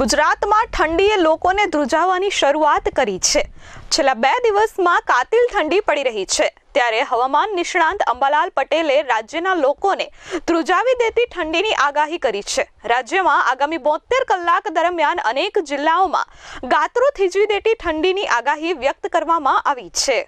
ગુજરાતમાં ઠંડીએ લોકોને ધ્રુજાવવાની શરૂઆત કરી છે. છેલ્લા બે દિવસમાં કાતિલ ઠંડી પડી રહી છે. ત્યારે હવામાન નિષ્ણાંત અંબાલાલ પટેલે રાજ્યના લોકોને ધ્રુજાવી દેતી ઠંડીની આગાહી કરી છે. રાજ્યમાં આગામી બોતેર કલાક દરમિયાન અનેક જિલ્લાઓમાં ગાત્રો થીજવી દેતી ઠંડીની આગાહી વ્યક્ત કરવામાં આવી છે.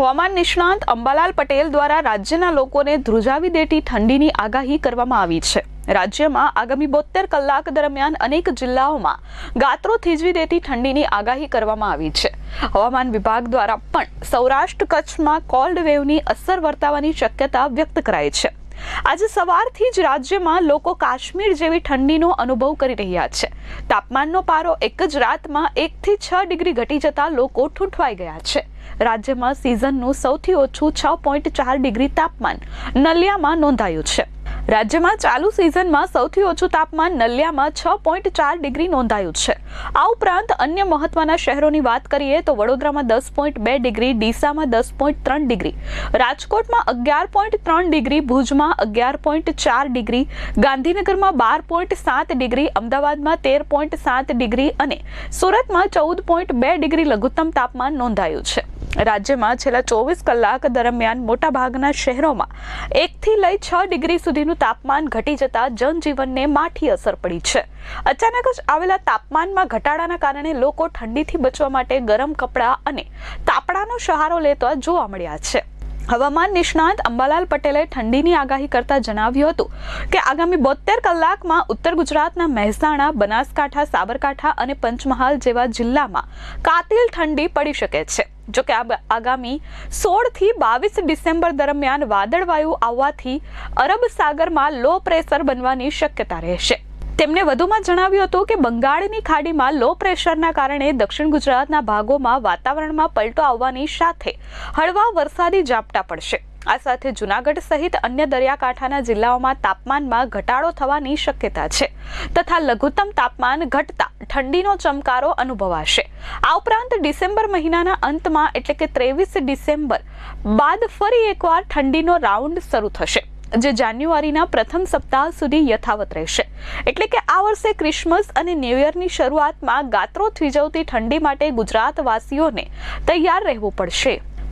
હવામાન નિષ્ણાંત અંબાલાલ પટેલ દ્વારા રાજ્યના લોકોને ધ્રુજાવી દેતી ઠંડીની આગાહી કરવામાં આવી છે. રાજ્યમાં આગામી બોતેર કલાક દરમિયાન અનેક જિલ્લાઓમાં ગાત્રો થીજવી દેતી ઠંડીની આગાહી કરવામાં આવી છે. હવામાન વિભાગ દ્વારા પણ સૌરાષ્ટ્ર કચ્છમાં કોલ્ડ વેવની અસર વર્તાવાની શક્યતા વ્યક્ત કરાઈ છે. આજે સવારથી જ રાજ્યમાં લોકો કાશ્મીર જેવી ઠંડીનો અનુભવ કરી રહ્યા છે. તાપમાનનો પારો એક જ રાતમાં એકથી છ ડિગ્રી ઘટી જતા લોકો ઠૂંઠવાઈ ગયા છે. રાજ્યમાં સિઝનનું સૌથી ઓછું છ પોઈન્ટ ચાર ડિગ્રી તાપમાન નલિયામાં નોંધાયું છે. રાજ્યમાં ચાલુ સિઝનમાં સૌથી ઓછું તાપમાન નલિયામાં છ પોઈન્ટ ચાર ડિગ્રી નોંધાયું છે. આ ઉપરાંત અન્ય મહત્વના શહેરોની વાત કરીએ તો વડોદરામાં દસ પોઈન્ટ બે ડિગ્રી, ડીસામાં દસ પોઈન્ટ ત્રણ ડિગ્રી, રાજકોટમાં અગિયાર પોઈન્ટ ત્રણ ડિગ્રી, ભુજમાં અગિયાર પોઈન્ટ ચાર ડિગ્રી, ગાંધીનગરમાં બાર પોઈન્ટ સાત ડિગ્રી, અમદાવાદમાં તેર પોઈન્ટ સાત ડિગ્રી અને સુરતમાં ચૌદ પોઈન્ટ બે ડિગ્રી લઘુત્તમ તાપમાન નોંધાયું છે. રાજ્યમાં છેલ્લા ચોવીસ કલાક દરમિયાન મોટાભાગના શહેરોમાં એકથી લઈ છ ડિગ્રી સુધીનું તાપમાન ઘટી જતા જનજીવનને માઠી અસર પડી છે. અચાનક જ આવેલા તાપમાનમાં ઘટાડાના કારણે લોકો ઠંડીથી બચવા માટે ગરમ કપડાં અને તાપડાનો સહારો લેતા જોવા મળ્યા છે. હવામાન નિષ્ણાંત અંબાલાલ પટેલે ઠંડીની આગાહી કરતા જણાવ્યું હતું કે આગામી બોતેર કલાકમાં ઉત્તર ગુજરાતના મહેસાણા, બનાસકાંઠા, સાબરકાંઠા અને પંચમહાલ જેવા જિલ્લામાં કાતિલ ઠંડી પડી શકે છે. જોકે કે આગામી સોળથી બાવીસ ડિસેમ્બર દરમિયાન વાદળવાયુ આવવાથી અરબ સાગરમાં લો પ્રેશર બનવાની શક્યતા રહેશે. તેમણે વધુમાં જણાવ્યું હતું કે બંગાળની ખાડીમાં લો પ્રેશરના કારણે દક્ષિણ ગુજરાતના ભાગોમાં વાતાવરણમાં પલટો આવવાની સાથે હળવા વરસાદી ઝાપટા પડશે. આ સાથે જુનાગઢ સહિત અન્ય દરિયાકાંઠાના જિલ્લાઓમાં તાપમાનમાં ઘટાડો થવાની શક્યતા છે તથા લઘુત્તમ તાપમાન ઘટતા ઠંડીનો ચમકારો અનુભવાશે. આ ઉપરાંત ડિસેમ્બર મહિનાના અંતમાં એટલે કે ત્રેવીસ ડિસેમ્બર બાદ ફરી એકવાર ઠંડીનો રાઉન્ડ શરૂ થશે, જે જાન્યુઆરીના પ્રથમ સપ્તાહ સુધી યથાવત રહેશે. એટલે કે આ વર્ષે ક્રિસમસ અને ન્યૂ યરની શરૂઆતમાં ગાત્રો થીજવતી ઠંડી માટે ગુજરાતવાસીઓને તૈયાર રહેવું પડશે.